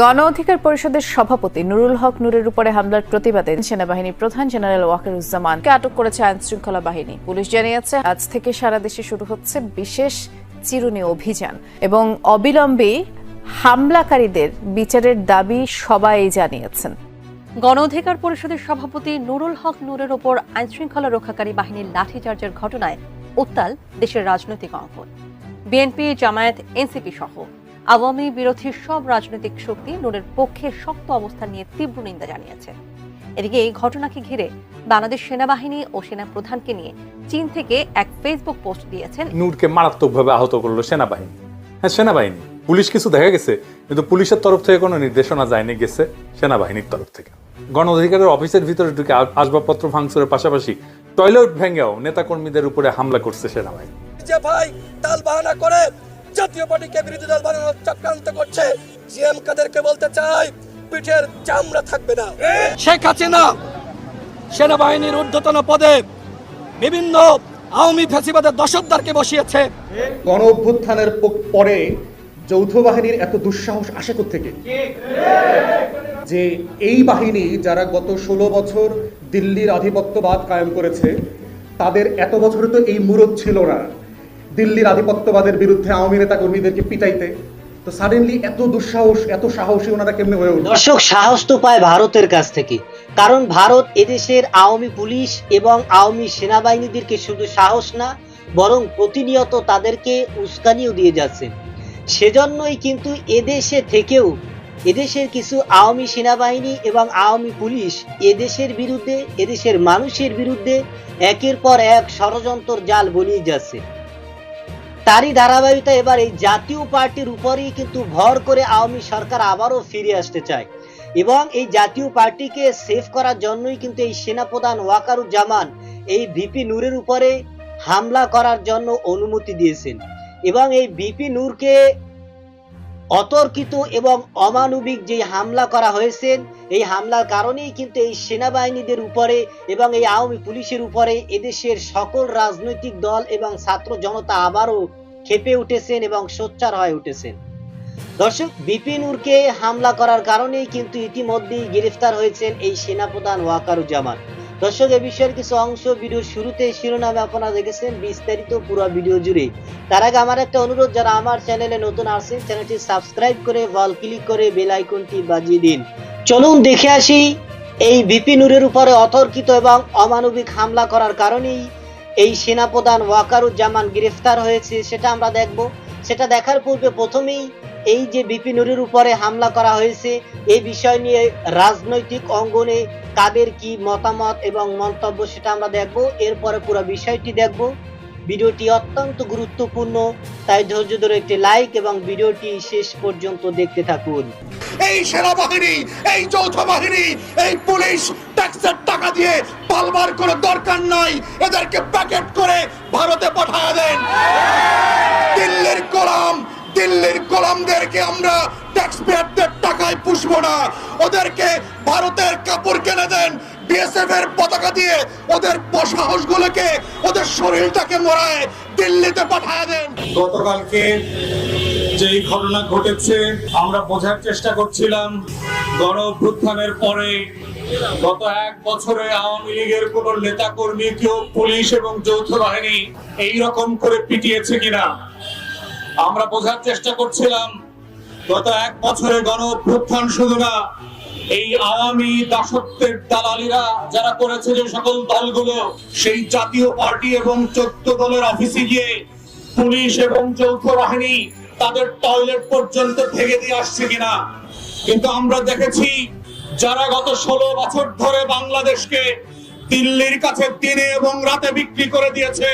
গণ অধিকার পরিষদের সভাপতি নুরুল হক নুরের উপরে হামলার প্রতিবাদে সেনাবাহিনী প্রধান জেনারেল ওয়াকারুজ্জামানকে আটক করেছে আইন শৃঙ্খলা বাহিনী। পুলিশ জানিয়েছে, আজ থেকে সারা দেশে শুরু হচ্ছে বিশেষ চিরুনি অভিযান এবং অবিলম্বে হামলাকারীদের বিচারের দাবি সবাই জানিয়েছেন। গণ অধিকার পরিষদের সভাপতি নুরুল হক নূরের ওপর আইনশৃঙ্খলা রক্ষাকারী বাহিনীর লাঠিচার্জের ঘটনায় উত্তাল দেশের রাজনৈতিক অঙ্গন। বিএনপি, জামায়াত, এনসিপি সহ আওয়ামী বিরোধী সব রাজনৈতিক শক্তি নূরের পক্ষে শক্ত অবস্থান নিয়ে তীব্র নিন্দা জানিয়েছে। এদিকে এই ঘটনাকে ঘিরে বাংলাদেশ সেনাবাহিনী ও সেনা প্রধানকে নিয়ে চীন থেকে এক ফেসবুক পোস্ট দিয়েছেন। নূরকে মারাত্মকভাবে আহত করল সেনাবাহিনী। হ্যাঁ সেনাবাহিনী। পুলিশ কিছু দেখা গেছে কিন্তু পুলিশের তরফ থেকে কোনো নির্দেশনা যায়নি গেছে সেনাবাহিনীর তরফ থেকে। গণ অধিকারের অফিসের ভিতরে ঢুকে আসবাবপত্র ভাঙচুরের পাশাপাশি টয়লেট ভেঙেও নেতাকর্মীদের উপরে হামলা করছে সেনাবাহিনী। ভাই তাল বাহানা করে জাতীয় পার্টিকে বিরোধী দল বানানোর চক্রান্ত করছে। জিএম কাদেরকে বলতে চাই, পিঠের চামড়া থাকবে না। শেখ হাসিনা সেনাবাহিনীর ঊর্ধ্বতন পদে বিভিন্ন আওয়ামী ফ্যাসিবাদের বসিয়েছে। গণ অভ্যুত্থানের পরে যৌথ বাহিনীর এত দুঃসাহস আসে থেকে যে এই বাহিনী যারা গত ষোলো বছর দিল্লির আধিপত্যবাদ কায়েম করেছে, তাদের এত বছরে তো এই মুরত ছিল না। দিল্লির আধিপত্যবাদের বিরুদ্ধে আওয়ামী নেতা কর্মীদেরকে পিটাইতে, তো সাডেনলি এত দুঃসাহস, এত সাহসী ওনারা কেমনে হয়ে উঠল দর্শক, সাহস তো পায় ভারতের কাছ থেকে। কারণ ভারত এদেশের আওয়ামী পুলিশ এবং আওয়ামী সেনাবাহিনীদেরকে শুধু সাহস না, বরং প্রতিনিয়ত তাদেরকে উস্কানিও দিয়ে যাচ্ছে। সেজন্যই কিন্তু এদেশে থেকেও, এদেশের কিছু আওয়ামী সেনাবাহিনী এবং আওয়ামী পুলিশ এদেশের বিরুদ্ধে, এদেশের মানুষের বিরুদ্ধে একের পর এক ষড়যন্ত্র জাল বনিয়ে যাচ্ছে। তারই ধারাবাহিকতা এবার এই জাতীয় পার্টির উপরেই কিন্তু ভর করে আওয়ামী সরকার আবারও ফিরে আসতে চায়। এবং এই জাতীয় পার্টিকে সেভ করার জন্যই কিন্তু এই সেনাপ্রধান ওয়াকারুজ্জামান এই ভিপি নূরের উপরে হামলা করার জন্য অনুমতি দিয়েছেন। এবং এই ভিপি নূরকে অতর্কিত এবং অমানবিক যে হামলা করা হয়েছে, এই হামলার কারণেই কিন্তু এই সেনাবাহিনীদের উপরে এবং এই আওয়ামী পুলিশের উপরে এদেশের সকল রাজনৈতিক দল এবং ছাত্র জনতা আবারও খেপে উঠেছেন এবং সোচ্চার হয়ে উঠেছেন। দর্শক বিপিনুরকে হামলা করার কারণেই কিন্তু ইতিমধ্যেই গ্রেফতার হয়েছেন এই সেনাপ্রধান ওয়াকারুজ্জামান। দর্শক, এ বিষয়ের কিছু অংশ ভিডিওর শুরুতে শিরোনামে আপনারা দেখেছেন, বিস্তারিত পুরো ভিডিও জুড়ে। তার আগে আমার একটা অনুরোধ, যারা আমার চ্যানেলে নতুন আসছেন, চ্যানেলটি সাবস্ক্রাইব করে বল ক্লিক করে বেল আইকনটি বাজিয়ে দিন। চলুন দেখে আসি, এই বিপিনুরের উপরে অতর্কিত এবং অমানবিক হামলা করার কারণেই এই সেনাপ্রধান ওয়াকারুজ্জামান গ্রেফতার হয়েছে, সেটা আমরা দেখব। সেটা দেখার পূর্বে প্রথমেই এই যে বিপিনুরের উপরে হামলা করা হয়েছে এই বিষয় নিয়ে রাজনৈতিক অঙ্গনে কাদের কি মতামত এবং মন্তব্য সেটা আমরা দেখব। এরপরে পুরো বিষয়টি দেখব। ভিডিওটি অত্যন্ত গুরুত্বপূর্ণ, তাই ধৈর্য ধরে একটি লাইক এবং ভিডিওটি শেষ পর্যন্ত দেখতে থাকুন। এই সেনাবাহিনী, এই যৌথ বাহিনী, এই পুলিশ ট্যাক্সের টাকা দিয়ে পালবার কোনো দরকার নাই। এদেরকে প্যাকেট করে ভারতে পাঠায় দেন। দিল্লির গোলাম, দিল্লির গোলামদেরকে আমরা টাকায় পুষবো না। ওদেরকে ভারতের কাপড় কিনে দেন বিএসএফ এর পতাকা দিয়ে ওদের ওদের শরীরটাকে মরায় দিল্লিতে পাঠায় দেন। গতকালকে যেই ঘটনা ঘটেছে, আমরা বোঝার চেষ্টা করছিলাম, গণ পরে গত এক বছরে আওয়ামী লীগের কোন নেতা কর্মী কেউ পুলিশ এবং যৌথ বাহিনী এই রকম করে পিটিয়েছে কিনা? আমরা বোঝার চেষ্টা করছিলাম, গত এক বছরে গণ অভ্যুত্থান শুধু না, এই আওয়ামী দাসত্বের দালালিরা যারা করেছে যে সকল দলগুলো, সেই জাতীয় পার্টি এবং চোদ্দ দলের অফিসে গিয়ে পুলিশ এবং যৌথ বাহিনী তাদের টয়লেট পর্যন্ত ভেঙে দিয়ে আসছে কিনা? কিন্তু আমরা দেখেছি যারা গত ষোলো বছর ধরে বাংলাদেশকে দিল্লির কাছে দিনে এবং রাতে বিক্রি করে দিয়েছে,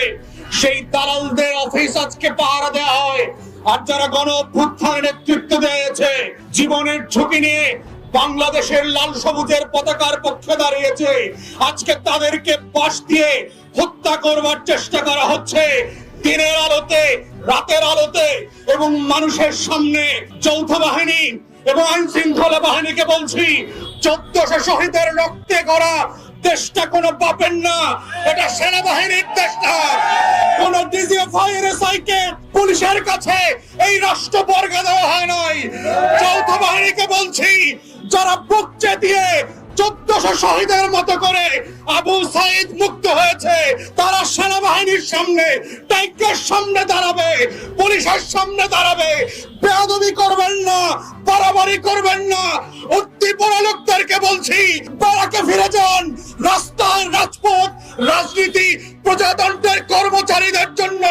সেই দালালদের অফিস আজকে পাহারা দেওয়া হয়। আর যারা গণ অভ্যুত্থানের নেতৃত্ব দিয়েছে, জীবনের ঝুঁকি নিয়ে বাংলাদেশের লাল সবুজের পতাকার পক্ষে দাঁড়িয়েছে, আজকে তাদেরকে পাশ দিয়ে হত্যা করবার চেষ্টা করা হচ্ছে। দিনের আলোতে, রাতের আলোতে এবং মানুষের সামনে যৌথ বাহিনী এবং আইন শৃঙ্খলা বাহিনীকে বলছি চোদ্দশো শহীদের রক্তে করা দেশটা কোনো বাপের না, এটা সেনাবাহিনীর দেশ না কোন ডিজিএফআই সাইকে পুলিশের কাছে এই রাষ্ট্র বর্গা দেওয়া হয় নাই। যৌথ বাহিনীকে বলছি, যারা বুক চেতিয়ে চোদ্দশো শহীদের মতো করে আবু সাইদ মুক্ত হয়েছে। তারা সেনাবাহিনীর সামনে ট্যাঙ্কের সামনে দাঁড়াবে, পুলিশের সামনে দাঁড়াবে। করবেন না, বাড়াবাড়ি করবেন না। উদ্দীপনা লোকদেরকে বলছি বারাকে ফিরে যান। রাস্তায় রাজপথ, রাজনীতি, প্রজাতন্ত্রের কর্মচারীদের জন্য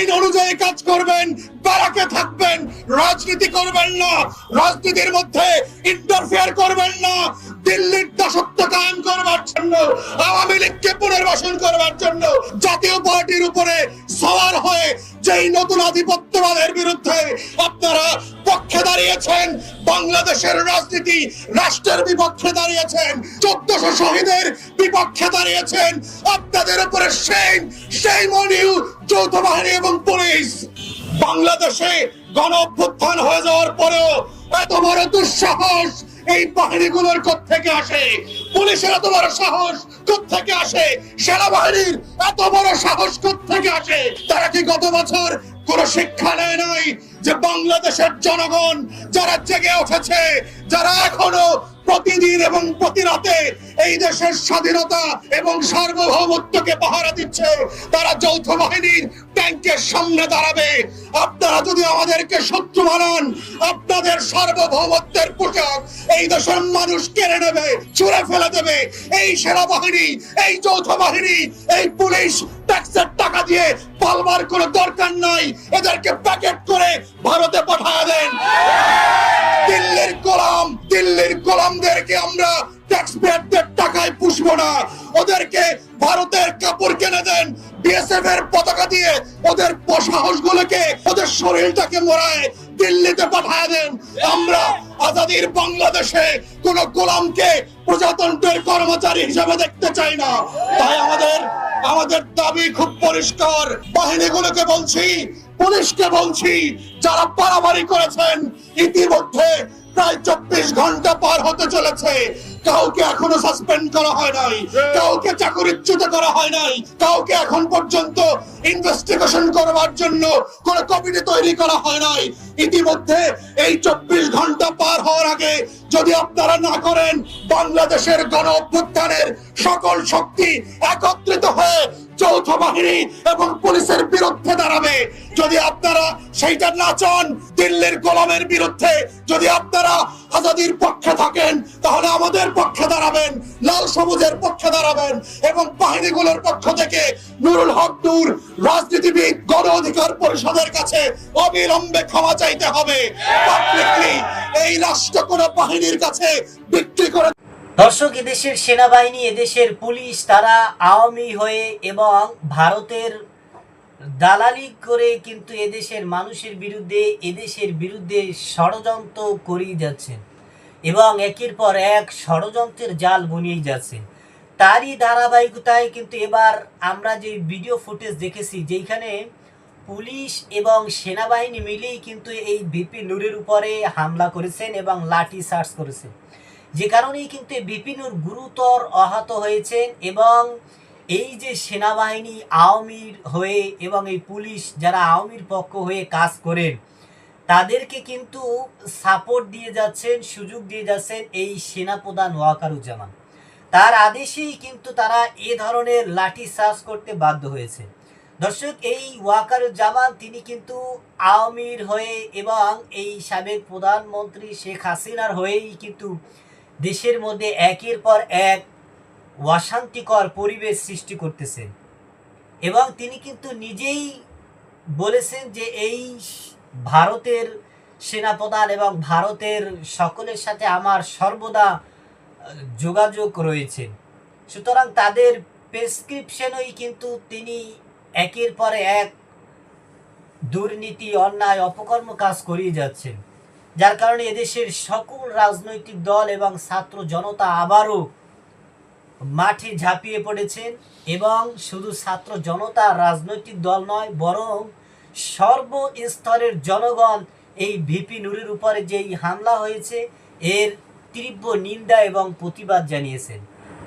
আইন অনুযায়ী কাজ করবেন, বারাকে থাকবেন, রাজনীতি করবেন না, রাজনীতির মধ্যে ইন্টারফেয়ার করবেন না, দিল্লির দাসত্ব কায়েম করবার জন্য, আওয়ামী লীগকে পুনর্বাসন করবার জন্য, জাতীয় পার্টির উপরে সওয়ার হয়ে যেই নতুন আধিপত্যবাদের বিরুদ্ধে আপনারা পক্ষে দাঁড়িয়েছেন, বাংলাদেশের রাজনীতি রাষ্ট্রের বিপক্ষে দাঁড়িয়েছেন, চোদ্দশো শহীদের বিপক্ষে দাঁড়িয়েছেন, আপনাদের উপরে সেই সেই মনিউ যৌথ বাহিনী এবং পুলিশ বাংলাদেশে গণ অভ্যুত্থান হয়ে যাওয়ার পরেও এত বড় দুঃসাহস এই বাহিনীগুলোর থেকে আসে? পুলিশের এত বড় সাহস থেকে আসে? সেনাবাহিনীর এত বড় সাহস থেকে আসে? তারা কি গত বছর কোন শিক্ষা নেয় নাই যে বাংলাদেশের জনগণ যারা জেগে উঠেছে, যারা এখনও প্রতিদিন এবং প্রতি রাতে এই দেশের স্বাধীনতা এবং সার্বভৌমত্বকে পাহারা দিচ্ছে, তারা যৌথ বাহিনীর ট্যাঙ্কের সামনে দাঁড়াবে। আপনারা যদি আমাদেরকে শত্রু বানান, আপনাদের সার্বভৌমত্বের পোশাক এই দেশের মানুষ কেড়ে নেবে, ছুঁড়ে ফেলে দেবে। এই সেনাবাহিনী, এই যৌথ বাহিনী, এই পুলিশ ট্যাক্সের টাকা দিয়ে পালবার কোনো দরকার নাই। এদেরকে প্যাকেট করে ভারতে পাঠায় দেন। দিল্লির দিল্লির আমরা ট্যাক্স পেয়ারদের টাকায় পুষবো না। ওদেরকে ভারতের কাপড় কেনে দেন। বিএসএফ এর পতাকা দিয়ে ওদের সাহস গুলোকে ওদের শরীরটাকে দিল্লিতে পাঠায় দেন। আমরা আজাদির বাংলাদেশে কোন গোলামকে প্রজাতন্ত্রের কর্মচারী হিসেবে দেখতে চাই না। তাই আমাদের আমাদের দাবি খুব পরিষ্কার। বাহিনীগুলোকে বলছি, পুলিশকে বলছি, যারা পারাবারি করেছেন, ইতিমধ্যে প্রায় চব্বিশ ঘণ্টা পার হতে চলেছে। কাউকে এখনও সাসপেন্ড করা হয় নাই। কাউকে চাকরিচ্যুত করা হয় নাই। কাউকে এখন পর্যন্ত ইনভেস্টিগেশন করবার জন্য কোন কমিটি তৈরি করা হয় নাই। ইতিমধ্যে এই চব্বিশ ঘণ্টা পার হওয়ার আগে যদি আপনারা না করেন বাংলাদেশের গণ অভ্যুত্থানের সকল শক্তি একত্রিত হয়ে যৌথ বাহিনী এবং পুলিশের বিরুদ্ধে দাঁড়াবে। যদি আপনারা সেইটা না চান, দিল্লির গোলামের বিরুদ্ধে যদি আপনারা আজাদির পক্ষে থাকেন, তাহলে আমাদের পক্ষে দাঁড়াবেন, লাল সবুজের পক্ষে দাঁড়াবেন এবং বাহিনীগুলোর পক্ষ থেকে নুরুল হক নূর, রাজনীতিবিদ, গণ অধিকার পরিষদের কাছে অবিলম্বে ক্ষমা চাইতে হবে। এই রাষ্ট্র কোন বাহিনীর কাছে বিক্রি করে দর্শক, এদেশের সেনাবাহিনী, এদেশের পুলিশ, তারা আওয়ামী হয়ে এবং ভারতের দালালি করে কিন্তু এদেশের মানুষের বিরুদ্ধে, এদেশের বিরুদ্ধে ষড়যন্ত্র করেই যাচ্ছেন এবং একের পর এক ষড়যন্ত্রের জাল বুনিয়েই যাচ্ছেন তারই ধারাবাহিকতায় কিন্তু এবার আমরা যে ভিডিও ফুটেজ দেখেছি যেখানে পুলিশ এবং সেনাবাহিনী মিলেই কিন্তু এই বিপি নূরের উপরে হামলা করেছেন এবং লাঠি চার্জ করেছেন। যে কারণেই কিন্তু বিপিনুর গুরুতর আহত হয়েছেন এবং এই যে সেনাবাহিনী আওয়ামীর হয়ে এবং এই পুলিশ যারা আওয়ামীর পক্ষ হয়ে কাজ করেন, তাদেরকে কিন্তু সাপোর্ট দিয়ে যাচ্ছেন, সুযোগ দিয়ে যাচ্ছেন এই সেনাপ্রধান ওয়াকারুজ্জামান। তার আদেশেই কিন্তু তারা এ ধরনের লাঠি চার্জ করতে বাধ্য হয়েছে। দর্শক, এই ওয়াকারুজ্জামান, তিনি কিন্তু আওয়ামীর হয়ে এবং এই সাবেক প্রধানমন্ত্রী শেখ হাসিনার হয়েই কিন্তু দেশের মধ্যে একের পর এক অশান্তিকর পরিবেশ সৃষ্টি করতেছে। এবং তিনি কিন্তু নিজেই বলেছেন যে এই ভারতের সেনাপ্রধান এবং ভারতের সকলের সাথে আমার সর্বদা যোগাযোগ রয়েছে। সুতরাং তাদের প্রেসক্রিপশনই কিন্তু তিনি একের পর এক দুর্নীতি, অন্যায়, অপকর্ম কাজ করিয়ে যাচ্ছেন। যার কারণে এদেশের সকল রাজনৈতিক দল এবং ছাত্র জনতা আবারও মাঠে ঝাঁপিয়ে পড়েছেন এবং শুধু ছাত্র জনতা রাজনৈতিক দল নয়, বরং সর্বস্তরের জনগণ এই ভিপি নুরের উপরে যেই হামলা হয়েছে, এর তীব্র নিন্দা এবং প্রতিবাদ জানিয়েছেন।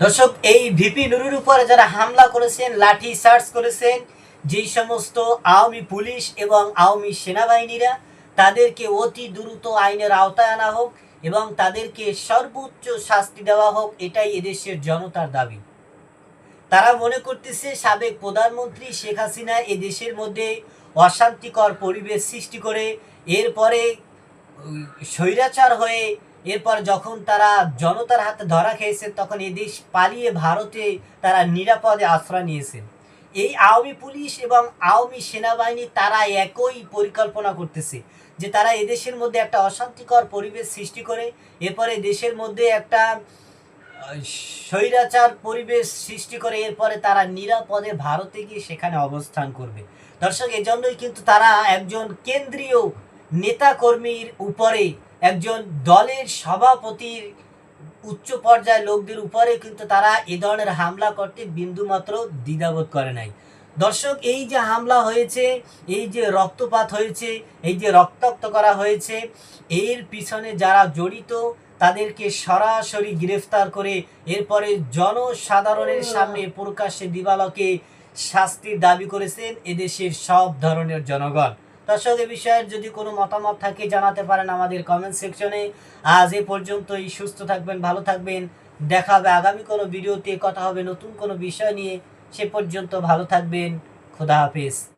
দর্শক, এই ভিপি নুরের উপরে যারা হামলা করেছেন, লাঠি চার্জ করেছেন, যেই সমস্ত আওয়ামী পুলিশ এবং আওয়ামী সেনাবাহিনীরা তাদেরকে অতি দ্রুত আইনের আওতায় আনা হোক এবং তাদেরকে সর্বোচ্চ শাস্তি দেওয়া হোক, এটাই এদেশের জনতার দাবি। তারা মনে করতেছে, সাবেক প্রধানমন্ত্রী শেখ হাসিনা এদেশের মধ্যে অশান্তিকর পরিবেশ সৃষ্টি করে, এরপরে স্বৈরাচার হয়ে, এরপর যখন তারা জনতার হাতে ধরা খেয়েছেন তখন এদেশ পালিয়ে ভারতে তারা নিরাপদে আশ্রয় নিয়েছেন এই আওয়ামী পুলিশ এবং আওয়ামী সেনাবাহিনী তারা একই পরিকল্পনা করতেছে, যে তারা এদেশের মধ্যে একটা অশান্তিকর পরিবেশ সৃষ্টি করে, এরপরে দেশের মধ্যে একটা স্বৈরাচার পরিবেশ সৃষ্টি করে, এরপরে তারা নিরাপদে ভারতে গিয়ে সেখানে অবস্থান করবে। দর্শক, এজন্যই কিন্তু তারা একজন কেন্দ্রীয় নেতাকর্মীর উপরে একজন দলের সভাপতির উচ্চ পর্যায়ের লোকদের উপরে কিন্তু তারা এ ধরনের হামলা করতে বিন্দুমাত্র দ্বিধাবোধ করে নাই। দর্শক এই যে হামলা হয়েছে এই যে রক্তপাত হয়েছে এই যে রক্তাক্ত করা হয়েছে এর পিছনে যারা জড়িত তাদেরকে সরাসরি গ্রেফতার করে এরপরে জনসাধারণের সামনে প্রকাশ্যে দিবালকে শাস্তির দাবি করেছেন এদেশের সব ধরনের জনগণ। দর্শক এ বিষয়ে যদি কোনো মতামত থাকে, জানাতে পারেন আমাদের কমেন্ট সেকশনে আজ এ পর্যন্তই, সুস্থ থাকবেন, ভালো থাকবেন। দেখা হবে আগামী কোনো ভিডিওতে কথা হবে নতুন কোনো বিষয় নিয়ে। সে পর্যন্ত ভালো থাকবেন। খোদা হাফেজ।